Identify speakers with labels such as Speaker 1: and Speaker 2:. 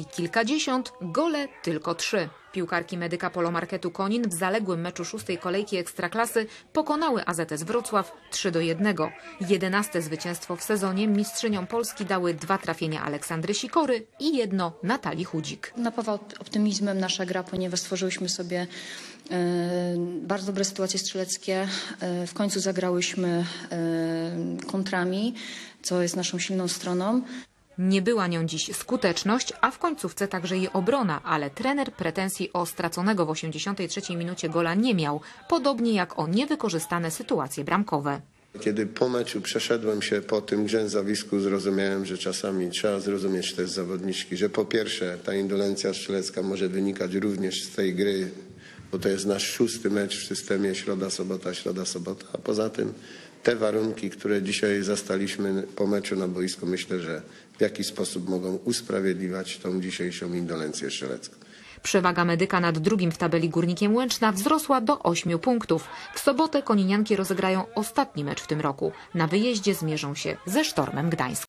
Speaker 1: I kilkadziesiąt, gole tylko trzy. Piłkarki Medyka Polomarketu Konin w zaległym meczu szóstej kolejki Ekstraklasy pokonały AZS Wrocław 3 do 1. Jedenaste zwycięstwo w sezonie mistrzyniom Polski dały dwa trafienia Aleksandry Sikory i jedno Natalii Chudzik.
Speaker 2: Napawa optymizmem nasza gra, ponieważ stworzyłyśmy sobie e, bardzo dobre sytuacje strzeleckie. E, w końcu zagrałyśmy e, kontrami, co jest naszą silną stroną.
Speaker 1: Nie była nią dziś skuteczność, a w końcówce także jej obrona, ale trener pretensji o straconego w 83 minucie gola nie miał, podobnie jak o niewykorzystane sytuacje bramkowe.
Speaker 3: Kiedy po meczu przeszedłem się po tym grzęzawisku, zrozumiałem, że czasami trzeba zrozumieć też zawodniczki, że po pierwsze ta indolencja strzelecka może wynikać również z tej gry, bo to jest nasz szósty mecz w systemie środa-sobota, środa-sobota, a poza tym te warunki, które dzisiaj zastaliśmy po meczu na boisku, myślę, że w jakiś sposób mogą usprawiedliwiać tą dzisiejszą indolencję strzelecką.
Speaker 1: Przewaga medyka nad drugim w tabeli górnikiem Łęczna wzrosła do 8 punktów. W sobotę koninianki rozegrają ostatni mecz w tym roku. Na wyjeździe zmierzą się ze Sztormem Gdańsk.